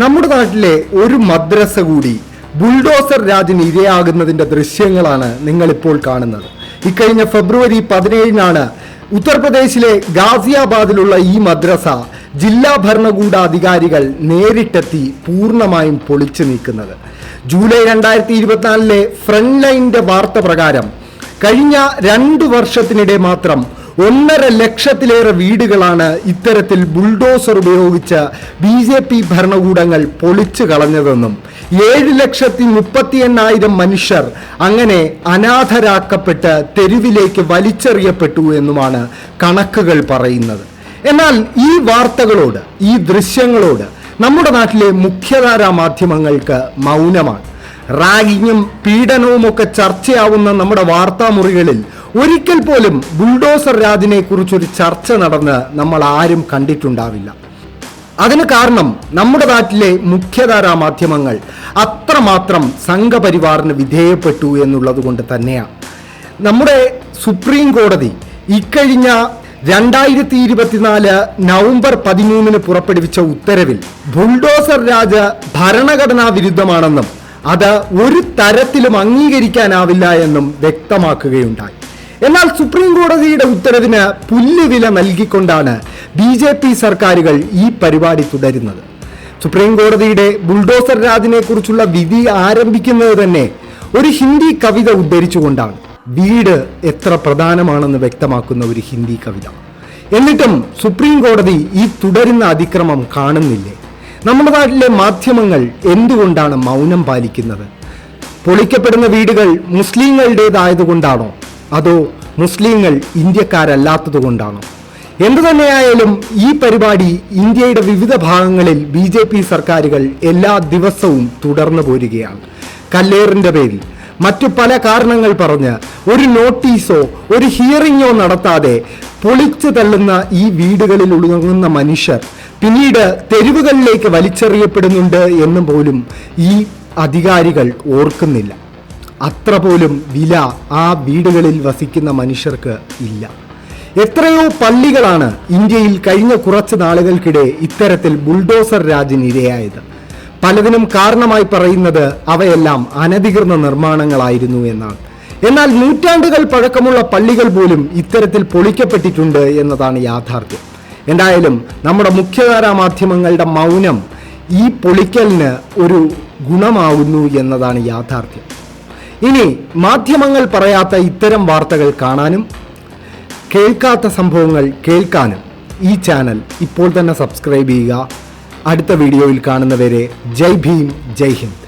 നമ്മുടെ നാട്ടിലെ ഒരു മദ്രസ കൂടി ബുൾഡോസർ രാജിന് ഇരയാകുന്നതിന്റെ ദൃശ്യങ്ങളാണ് നിങ്ങളിപ്പോൾ കാണുന്നത്. ഇക്കഴിഞ്ഞ ഫെബ്രുവരി പതിനേഴിനാണ് ഉത്തർപ്രദേശിലെ ഗാസിയാബാദിലുള്ള ഈ മദ്രസ ജില്ലാ ഭരണകൂടാധികാരികൾ നേരിട്ടെത്തി പൂർണമായും പൊളിച്ചു നീക്കുന്നത്. ജൂലൈ രണ്ടായിരത്തി ഇരുപത്തിനാലിലെ ഫ്രണ്ട് ലൈന്റെ വാർത്ത പ്രകാരം കഴിഞ്ഞ രണ്ടു വർഷത്തിനിടെ മാത്രം ഒന്നര ലക്ഷത്തിലേറെ വീടുകളാണ് ഇത്തരത്തിൽ ബുൾഡോസർ ഉപയോഗിച്ച് ബി ജെ പി ഭരണകൂടങ്ങൾ പൊളിച്ചു കളഞ്ഞതെന്നും ഏഴ് ലക്ഷത്തി മുപ്പത്തി എണ്ണായിരം മനുഷ്യർ അങ്ങനെ അനാഥരാക്കപ്പെട്ട് തെരുവിലേക്ക് വലിച്ചെറിയപ്പെട്ടു എന്നുമാണ് കണക്കുകൾ പറയുന്നത്. എന്നാൽ ഈ വാർത്തകളോട് ഈ ദൃശ്യങ്ങളോട് നമ്മുടെ നാട്ടിലെ മുഖ്യധാരാ മാധ്യമങ്ങൾക്ക് മൗനമാണ്. റാഗിങ്ങും പീഡനവും ഒക്കെ ചർച്ചയാവുന്ന നമ്മുടെ വാർത്താമുറികളിൽ ഒരിക്കൽ പോലും ബുൾഡോസർ രാജിനെ കുറിച്ചൊരു ചർച്ച നടന്ന് നമ്മൾ ആരും കണ്ടിട്ടുണ്ടാവില്ല. അതിന് കാരണം നമ്മുടെ നാട്ടിലെ മുഖ്യധാരാ മാധ്യമങ്ങൾ അത്രമാത്രം സംഘപരിവാറിന് വിധേയപ്പെട്ടു എന്നുള്ളത് കൊണ്ട് തന്നെയാണ് നമ്മുടെ സുപ്രീം കോടതി ഇക്കഴിഞ്ഞ രണ്ടായിരത്തി ഇരുപത്തിനാല് നവംബർ പതിമൂന്നിന് പുറപ്പെടുവിച്ച ഉത്തരവിൽ ബുൾഡോസർ രാജ ഭരണഘടനാ വിരുദ്ധമാണെന്നും അത് ഒരു തരത്തിലും അംഗീകരിക്കാനാവില്ല എന്നും വ്യക്തമാക്കുകയുണ്ടായി. എന്നാൽ സുപ്രീം കോടതിയുടെ ഉത്തരവിന് പുല്ലുവില നൽകിക്കൊണ്ടാണ് ബി ജെ പി സർക്കാരുകൾ ഈ പരിപാടി തുടരുന്നത്. സുപ്രീം കോടതിയുടെ ബുൾഡോസർ രാജിനെ കുറിച്ചുള്ള വിധി ആരംഭിക്കുന്നത് തന്നെ ഒരു ഹിന്ദി കവിത ഉദ്ധരിച്ചുകൊണ്ടാണ്. വീട് എത്ര പ്രധാനമാണെന്ന് വ്യക്തമാക്കുന്ന ഒരു ഹിന്ദി കവിത. എന്നിട്ടും സുപ്രീം കോടതി ഈ തുടരുന്ന അതിക്രമം കാണുന്നില്ലേ? നമ്മുടെ നാട്ടിലെ മാധ്യമങ്ങൾ എന്തുകൊണ്ടാണ് മൗനം പാലിക്കുന്നത്? പൊളിക്കപ്പെടുന്ന വീടുകൾ മുസ്ലിങ്ങളുടേതായതുകൊണ്ടാണോ? അതോ മുസ്ലിങ്ങൾ ഇന്ത്യക്കാരല്ലാത്തത് കൊണ്ടാണോ എന്തു തന്നെയായാലും ഈ പരിപാടി ഇന്ത്യയുടെ വിവിധ ഭാഗങ്ങളിൽ ബി ജെ പി സർക്കാരുകൾ എല്ലാ ദിവസവും തുടർന്നു പോരുകയാണ്. കല്ലേറിന്റെ പേരിൽ മറ്റു പല കാരണങ്ങൾ പറഞ്ഞ് ഒരു നോട്ടീസോ ഒരു ഹിയറിങ്ങോ നടത്താതെ പൊളിച്ചു തള്ളുന്ന ഈ വീടുകളിൽ ഉണങ്ങുന്ന മനുഷ്യർ പിന്നീട് തെരുവുകളിലേക്ക് വലിച്ചെറിയപ്പെടുന്നുണ്ട് എന്നും പോലും ഈ അധികാരികൾ ഓർക്കുന്നില്ല. അത്ര പോലും വില ആ വീടുകളിൽ വസിക്കുന്ന മനുഷ്യർക്ക് ഇല്ല. എത്രയോ പള്ളികളാണ് ഇന്ത്യയിൽ കഴിഞ്ഞ കുറച്ച് നാളുകൾക്കിടെ ഇത്തരത്തിൽ ബുൾഡോസർ രാജിന് ഇരയായത്. പലതിനും കാരണമായി പറയുന്നത് അവയെല്ലാം അനധികൃത നിർമ്മാണങ്ങളായിരുന്നു എന്നാണ്. എന്നാൽ നൂറ്റാണ്ടുകൾ പഴക്കമുള്ള പള്ളികൾ പോലും ഇത്തരത്തിൽ പൊളിക്കപ്പെട്ടിട്ടുണ്ട് എന്നതാണ് യാഥാർത്ഥ്യം. എന്തായാലും നമ്മുടെ മുഖ്യധാരാ മാധ്യമങ്ങളുടെ മൗനം ഈ പൊളിക്കലിന് ഒരു ഗുണമാകുന്നു എന്നതാണ് യാഥാർത്ഥ്യം. ഇനി മാധ്യമങ്ങൾ പറയാത്ത ഇത്തരം വാർത്തകൾ കാണാനും കേൾക്കാത്ത സംഭവങ്ങൾ കേൾക്കാനും ഈ ചാനൽ ഇപ്പോൾ തന്നെ സബ്സ്ക്രൈബ് ചെയ്യുക. അടുത്ത വീഡിയോയിൽ കാണുന്നവരെ ജയ് ഭീം ജയ് ഹിന്ദ്.